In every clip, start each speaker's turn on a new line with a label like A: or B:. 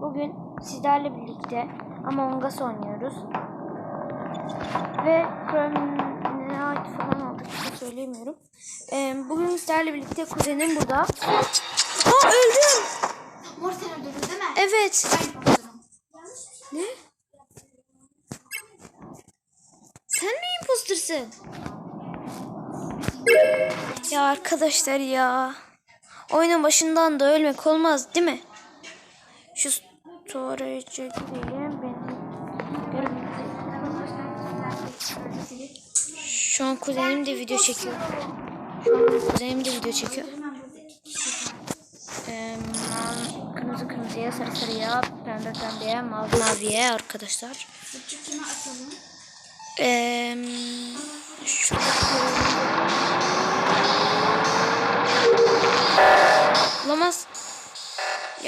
A: Bugün sizlerle birlikte Among Us oynuyoruz. Ve Chrome'e ait falan aldık. Bir şey söyleyemiyorum. Ee, bugün sizlerle birlikte kuzenim burada. Aa öldüm.
B: Mor sen öldürdün değil mi?
A: Evet.
B: Ben.
A: Ne? Sen mi impostersın? Ya arkadaşlar ya. Oyunun başından da ölmek olmaz değil mi? Şu storage'e gidelim. Benim Şu an kuzenim de video çekiyor. Şu an kuzenim de video çekiyor. Ee, kırmızı kırmızıya, sarı sarıya, pembe pembeye, mavi maviye arkadaşlar. Ee, şurada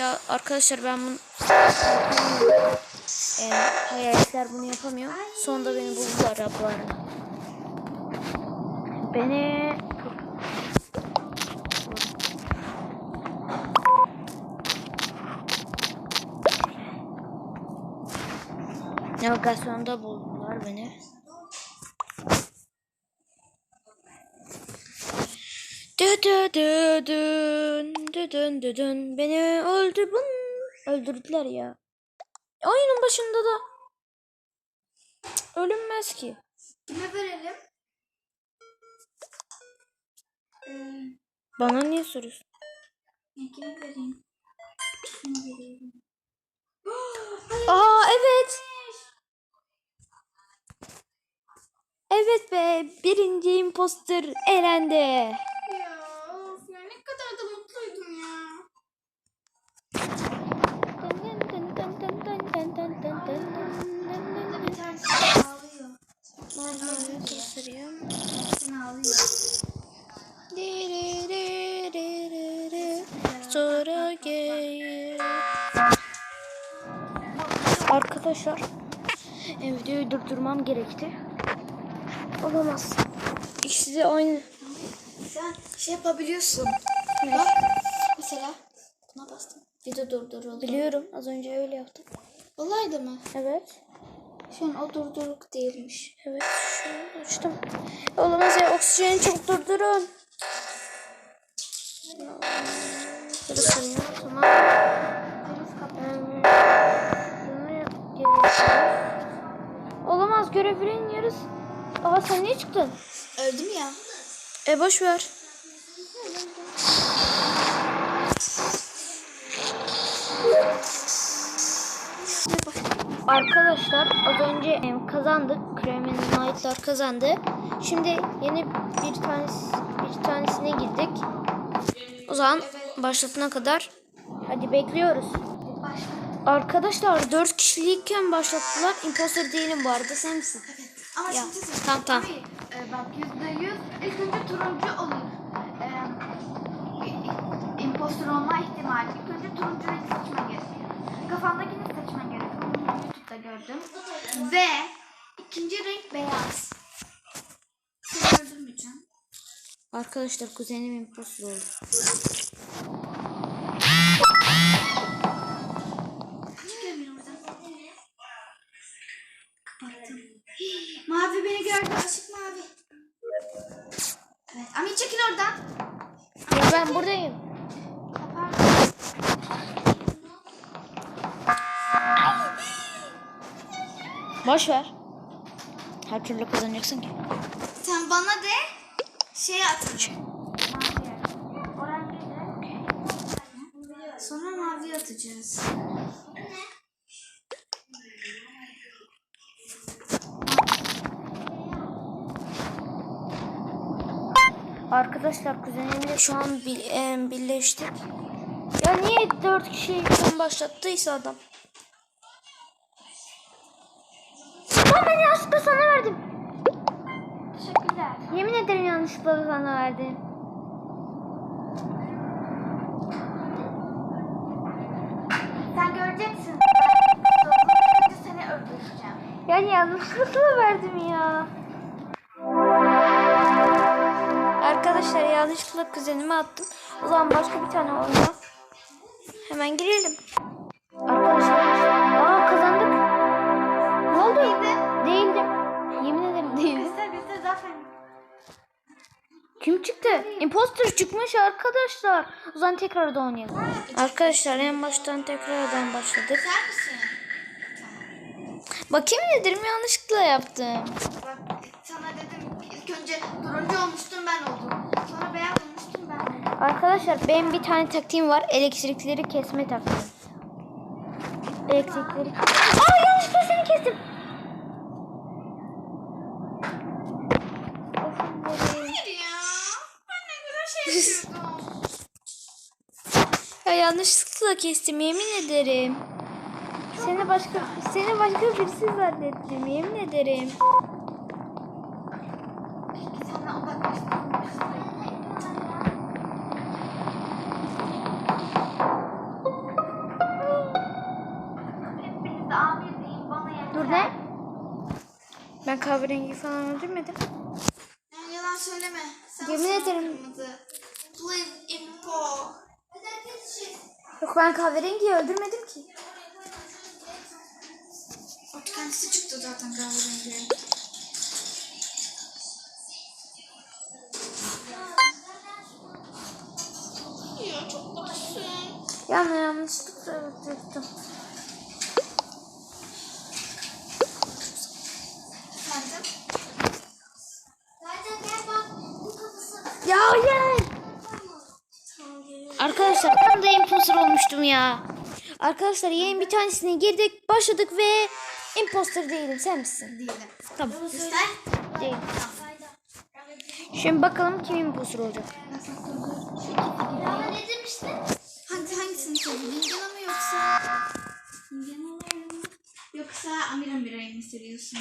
A: Ya arkadaşlar ben bunu ee, hayaletler bunu yapamıyor. Sonunda beni buldular ya bu arada. Beni Navigasyonda buldular beni. Düdüdüdün, düdündüdün. Beni öldürdün. Öldürdüler ya. Oyunun başında da Cık, ölünmez ki.
B: Kime verelim? Ee,
A: Bana niye soruyorsun?
B: kime vereyim? Vereyim?
A: Aa evet. Evet be birinci imposter elendi.
B: Ya of ya ne kadar da mutluydum ya. Bir tanesi ağlıyor. Hepsini ağlıyor.
A: Sonra gel. Arkadaşlar e, videoyu durdurmam gerekti. Olamaz. İkisi de aynı.
B: Sen şey yapabiliyorsun.
A: Ne?
B: Bak mesela buna bastım. Video durduruldu.
A: Biliyorum az önce öyle yaptım.
B: Olaydı mı?
A: Evet.
B: Şu an o durduruk değilmiş.
A: Evet şu açtım. Olamaz ya oksijeni çok durdurun. Burası ya tamam. Olamaz görevlerin yarısı. Aa sen niye çıktın?
B: Öldüm ya.
A: E boş ver. Arkadaşlar az önce em, kazandık. Kremen Knight'lar kazandı. Şimdi yeni bir tanesi bir tanesine girdik. O zaman başlatana kadar hadi bekliyoruz. Arkadaşlar 4 kişilikken başlattılar. Imposter değilim bu arada sen misin?
B: Ama
A: Ya,
B: şimdi
A: tamam, tamam.
B: Abi, e, bak yüzde yüz ilk önce turuncu olur. E, i- impostor olma ihtimali. İlk önce turuncu renk seçmen gerekiyor. Kafandakini seçmen gerekiyor. YouTube'da gördüm. Ve ikinci renk beyaz. Seni öldürmeyeceğim.
A: Arkadaşlar kuzenim imposter oldu.
B: Mavi beni gördü. Açık mavi. Evet. Ami çekil oradan.
A: Ben buradayım. Boş ver. Her türlü kazanacaksın ki.
B: Sen bana de şey de. Sonra mavi atacağız.
A: Arkadaşlar kuzenimle şu an bir, em, birleştik. Ya niye dört kişiyken başlattıysa adam? Lan ben yanlışlıkla sana verdim.
B: Teşekkürler.
A: Yemin ederim yanlışlıkla sana verdim.
B: Sen göreceksin. Önce seni öldüreceğim.
A: Yani yanlışlıkla verdim ya. Arkadaşlar yanlışlıkla kuzenime attım. O zaman başka bir tane oyuna hemen girelim. değil. Bizde bizde zaten. Kim çıktı? Imposter çıkmış arkadaşlar. O zaman tekrardan oynayalım. Arkadaşlar en baştan tekrardan başladık.
B: Sen misin?
A: Bakayım nedir mi yanlışlıkla yaptım.
B: Bak sana dedim ilk önce turuncu olmuştum ben oldum. Sonra beyaz olmuştum ben.
A: Arkadaşlar benim bir tane taktiğim var. Elektrikleri kesme taktiği. Elektrikleri... Aa yanlışlıkla seni kestim.
B: Ya
A: yanlışlıkla kestim yemin ederim. Seni başka seni başka birisi zannettim yemin ederim. Dur ne? Ben kahverengi falan öldürmedim.
B: Yani yalan söyleme. Sen
A: Yemin ederim.
B: kırmızı.
A: Yok ben kahverengiyi öldürmedim ki.
B: O kendisi çıktı zaten kahverengi. Ya çok kötüsün.
A: Yani yanlışlıkla öldürdüm.
B: Efendim?
A: Ya hayır. Arkadaşlar ben de imposter olmuştum ya. Arkadaşlar yayın bir tanesine girdik, başladık ve imposter değilim. Sen misin?
B: Değilim.
A: Tamam.
B: Göster.
A: Değil. Şimdi bakalım kim imposter olacak.
B: ne demiştin? Hangi, hangisini seviyorsun? Lingana mı yoksa? Lingana mı? Yoksa Amira Mira'yı mı seviyorsun?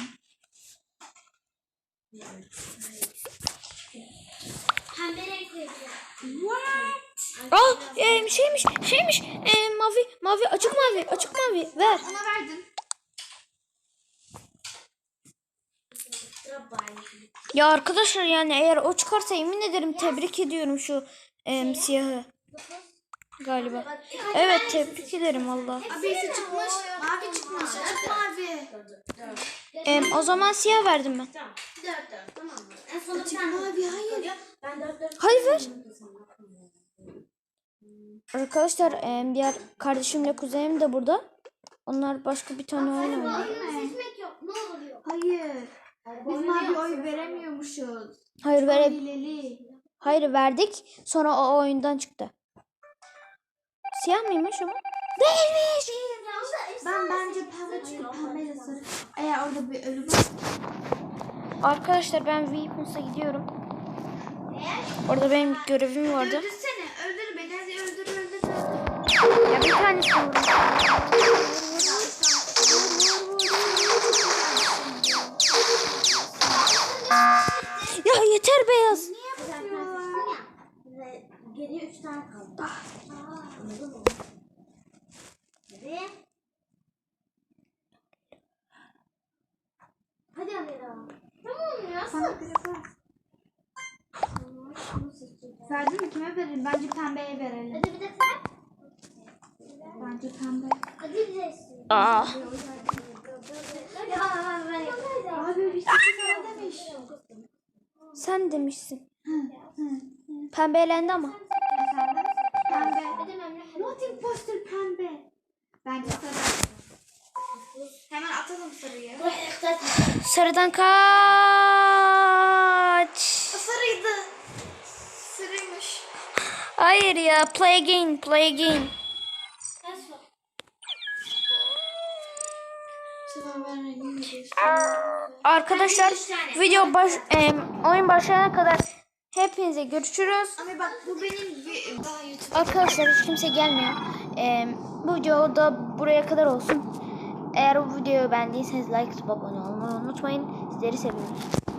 B: What?
A: Aa, e, şeymiş, şeymiş. E, mavi, mavi, açık mavi, açık mavi. Ver.
B: Ona verdim.
A: Ya arkadaşlar yani eğer o çıkarsa yemin ederim tebrik ediyorum şu em, siyahı. Galiba. Evet tebrik ederim Allah.
B: Abisi çıkmış. Mavi çıkmış. Açık mavi.
A: Em, o zaman siyah verdim ben.
B: Açık mavi hayır.
A: Hayır ver. Arkadaşlar em, diğer kardeşimle kuzenim de burada. Onlar başka bir tane oyun oynuyor.
B: Hayır. Biz mavi oy veremiyormuşuz.
A: Hayır vere. Hayır verdik. Sonra o oyundan çıktı. Siyah mıymış ama? Değilmiş.
B: Ben bence pembe çünkü pembeyle sarı. Eğer orada bir ölü var.
A: Arkadaşlar ben Weapons'a gidiyorum. Orada benim görevim vardı. Ya bir vurdum. Ya yeter beyaz.
C: Geriye üç tane kaldı. Hadi. Hadi Amira. Tamam ya.
B: Sana telefon. Verdin mi? Kime verelim? Bence pembeye verelim.
C: Hadi bir de sen.
B: demiş.
A: Sen demişsin. Pembe elendi ama.
B: Efendim? Pembe. Not imposter pembe. Bence sarı. Hemen atalım sarıyı.
A: Sarıdan kaç.
B: Sarıydı. Sarıymış.
A: Hayır ya. Play again. Play again. Arkadaşlar video baş, em, oyun başlayana kadar hepinize görüşürüz.
B: Ama bak bu benim daha YouTube.
A: Arkadaşlar hiç kimse gelmiyor. Em, bu video da buraya kadar olsun. Eğer bu videoyu beğendiyseniz like atıp abone olmayı unutmayın. Sizleri seviyoruz.